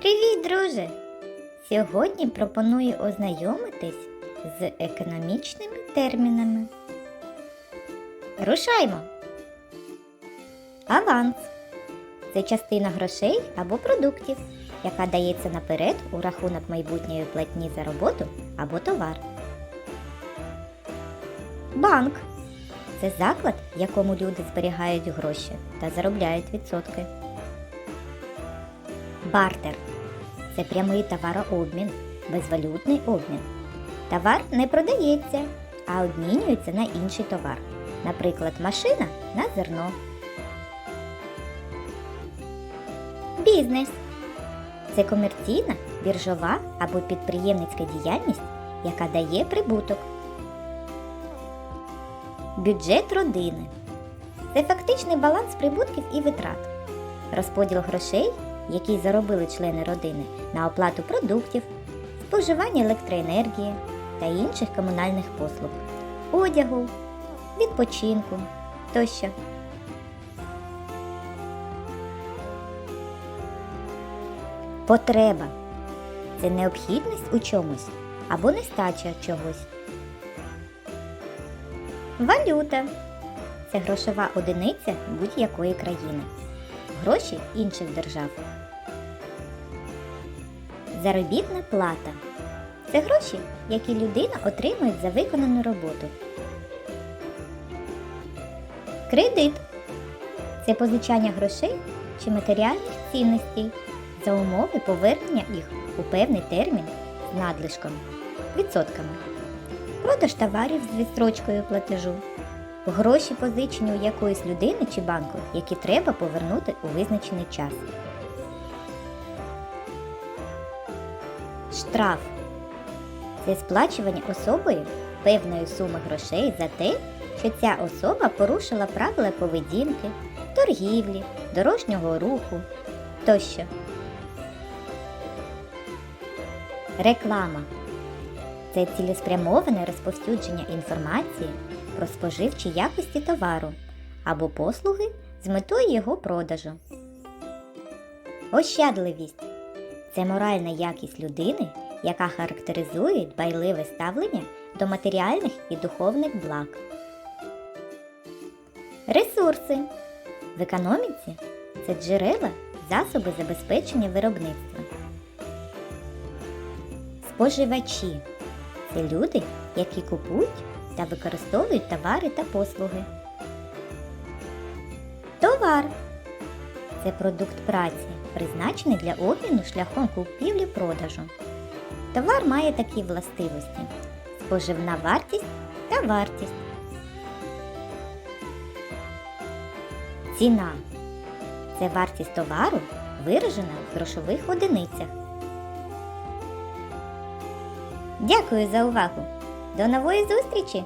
Привіт, друже! Сьогодні пропоную ознайомитись з економічними термінами. Рушаймо! Аванс це частина грошей або продуктів, яка дається наперед у рахунок майбутньої платні за роботу або товар. Банк це заклад, в якому люди зберігають гроші та заробляють відсотки. Бартер це прямий товарообмін, безвалютний обмін. Товар не продається, а обмінюється на інший товар. Наприклад, машина на зерно. Бізнес це комерційна, біржова або підприємницька діяльність, яка дає прибуток. Бюджет родини це фактичний баланс прибутків і витрат. Розподіл грошей, які заробили члени родини на оплату продуктів, споживання електроенергії та інших комунальних послуг, одягу, відпочинку тощо. Потреба це необхідність у чомусь або нестача чогось. Валюта це грошова одиниця будь-якої країни. Гроші інших держав. Заробітна плата це гроші, які людина отримує за виконану роботу. Кредит це позичання грошей чи матеріальних цінностей за умови повернення їх у певний термін з надлишком відсотками. Продаж товарів з відстрочкою платежу. Гроші позичені у якоїсь людини чи банку, які треба повернути у визначений час. Штраф це сплачування особою певної суми грошей за те, що ця особа порушила правила поведінки, торгівлі, дорожнього руху тощо. Реклама це цілеспрямоване розповсюдження інформації про споживчі якості товару або послуги з метою його продажу. Ощадливість це моральна якість людини, яка характеризує дбайливе ставлення до матеріальних і духовних благ. Ресурси в економіці це джерела, засоби забезпечення виробництва. Споживачі це люди, які купують та використовують товари та послуги. Товар це продукт праці, призначений для обміну шляхом купівлі-продажу. Товар має такі властивості: споживна вартість та вартість. Ціна це вартість товару, виражена в грошових одиницях. Дякую за увагу! До нової зустрічі!